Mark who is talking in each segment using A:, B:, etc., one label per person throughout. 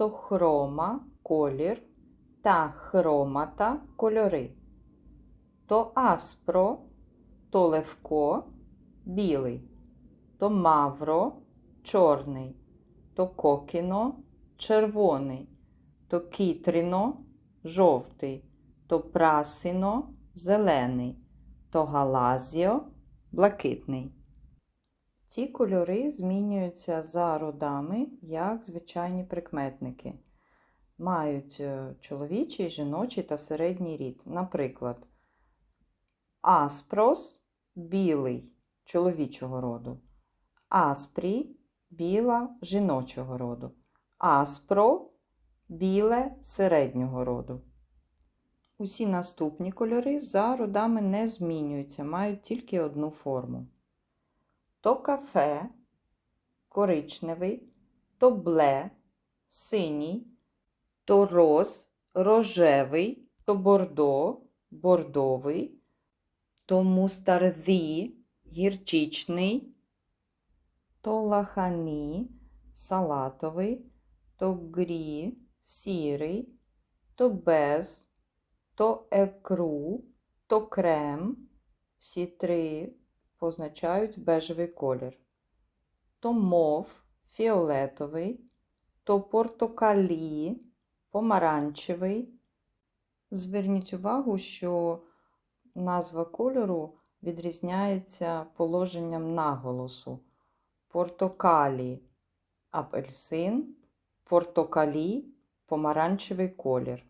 A: то хрома колір та хромата кольори. То аспро, то левко білий, то мавро чорний, то кокіно червоний, то кітріно жовтий, то прасіно зелений, то галазіо блакитний. Ці кольори змінюються за родами, як звичайні прикметники. Мають е, чоловічий, жіночий та середній рід. Наприклад, аспрос білий чоловічого роду, аспрі біла жіночого роду, аспро біле середнього роду. Усі наступні кольори за родами не змінюються, мають тільки одну форму. То кафе коричневий, то бле синій, то роз рожевий, то бордо бордовий, то мустарді гірчичний, то лахані салатовий, то грі сірий, то без, то екру, то крем. Всі три позначають бежевий колір. То мов фіолетовий, то портокалі помаранчевий. Зверніть увагу, що назва кольору відрізняється положенням наголосу. Портокалі апельсин, портокалі помаранчевий колір.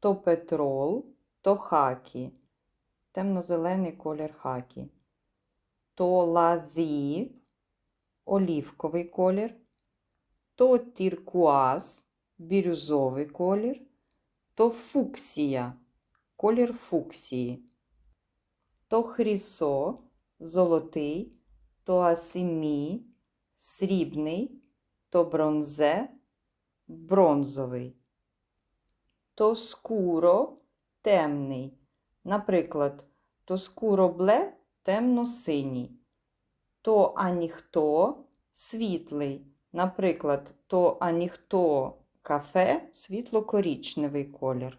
A: То петрол, то хакі темно-зелений колір хакі. То лазі олівковий колір, то тіркуаз бірюзовий колір, то фуксія колір фуксії, то хрісо золотий, то асимі срібний, то бронзе бронзовий, то скуро темний. Наприклад, то скуробле темно-синій, то аніхто світлий. Наприклад, то аніхто кафе світло-корічневий колір.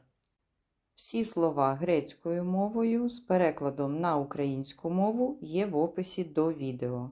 A: Всі слова грецькою мовою з перекладом на українську мову є в описі до відео.